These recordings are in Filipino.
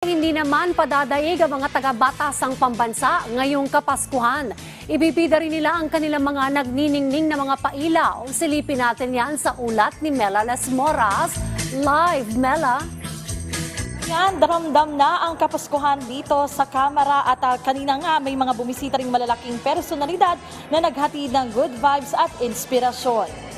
Hindi naman padadaig ang mga taga-batasang pambansa ngayong Kapaskuhan. Ibibida rin nila ang kanilang mga nagniningning na mga pailaw. Silipin natin yan sa ulat ni Mela Las Moras. Live, Mela. Yan, daramdam na ang kapaskuhan dito sa Kamara at ah, kanina nga may mga bumisita ring malalaking personalidad na naghatid ng good vibes at inspirasyon.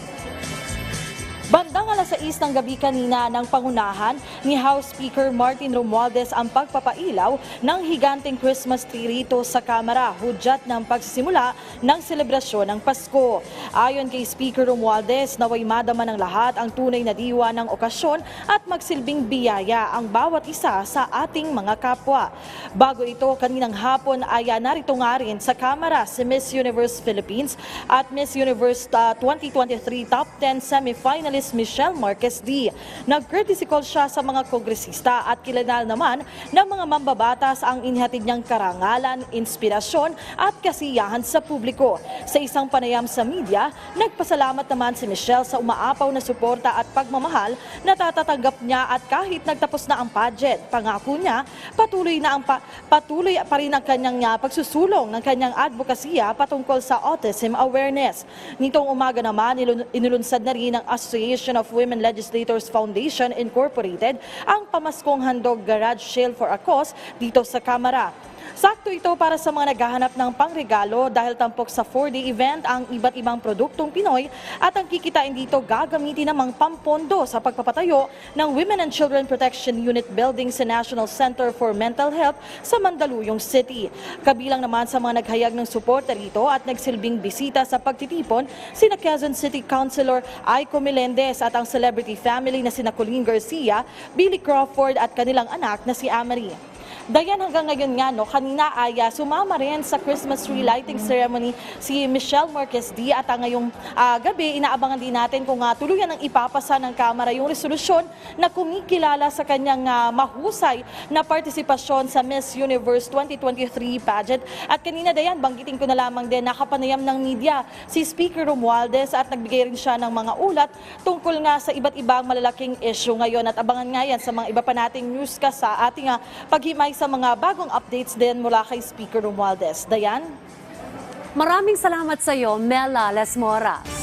6 ng gabi kanina ng pangunahan ni House Speaker Martin Romualdez ang pagpapailaw ng higanteng Christmas tree rito sa Kamara, hudyat ng pagsisimula ng selebrasyon ng Pasko. Ayon kay Speaker Romualdez, naway madama ng lahat ang tunay na diwa ng okasyon at magsilbing biyaya ang bawat isa sa ating mga kapwa. Bago ito, kaninang hapon ay ah, narito nga rin sa Kamara si Miss Universe Philippines at Miss Universe ah, 2023 Top 10 semifinalist Michelle Marquez D. Nag-courtesy siya sa mga kongresista at kilala naman ng mga mambabatas ang inihatid niyang karangalan, inspirasyon at kasiyahan sa publiko. Sa isang panayam sa media, nagpasalamat naman si Michelle sa umaapaw na suporta at pagmamahal na tatatanggap niya at kahit nagtapos na ang pageant, pangako niya, patuloy na ang pa- patuloy pa rin ang kanyang ah, pagsusulong ng kanyang advokasya patungkol sa autism awareness. Nitong umaga naman, ilun- inulunsad na rin ng Association of Women Legislators Foundation Incorporated ang pamaskong handog garage sale for a cause dito sa Kamara. Sakto ito para sa mga naghahanap ng pangregalo dahil tampok sa 4-day event ang iba't ibang produktong Pinoy at ang kikitain dito gagamitin namang pampondo sa pagpapatayo ng Women and Children Protection Unit building sa National Center for Mental Health sa Mandaluyong City. Kabilang naman sa mga naghayag ng suporta rito at nagsilbing bisita sa pagtitipon sina Quezon City Councilor Aiko Melendez at ang celebrity family na sina Colleen Garcia, Billy Crawford at kanilang anak na si Amary. Dayan hanggang ngayon nga, no, kanina ay ah, sumama rin sa Christmas tree lighting ceremony si Michelle Marquez D at ah, ngayong ah, gabi inaabangan din natin kung uh, tuluyan ang ipapasa ng Kamara yung resolusyon na kumikilala sa kanyang ah, mahusay na partisipasyon sa Miss Universe 2023 pageant. At kanina Dayan, banggitin ko na lamang din nakapanayam ng media si Speaker Romualdez at nagbigay rin siya ng mga ulat tungkol nga sa iba't ibang malalaking issue ngayon at abangan nga yan sa mga iba pa nating newscast sa ating ah, paghimay sa mga bagong updates din mula kay Speaker Romualdez. Dayan? Maraming salamat sa iyo, Mela Las Moras.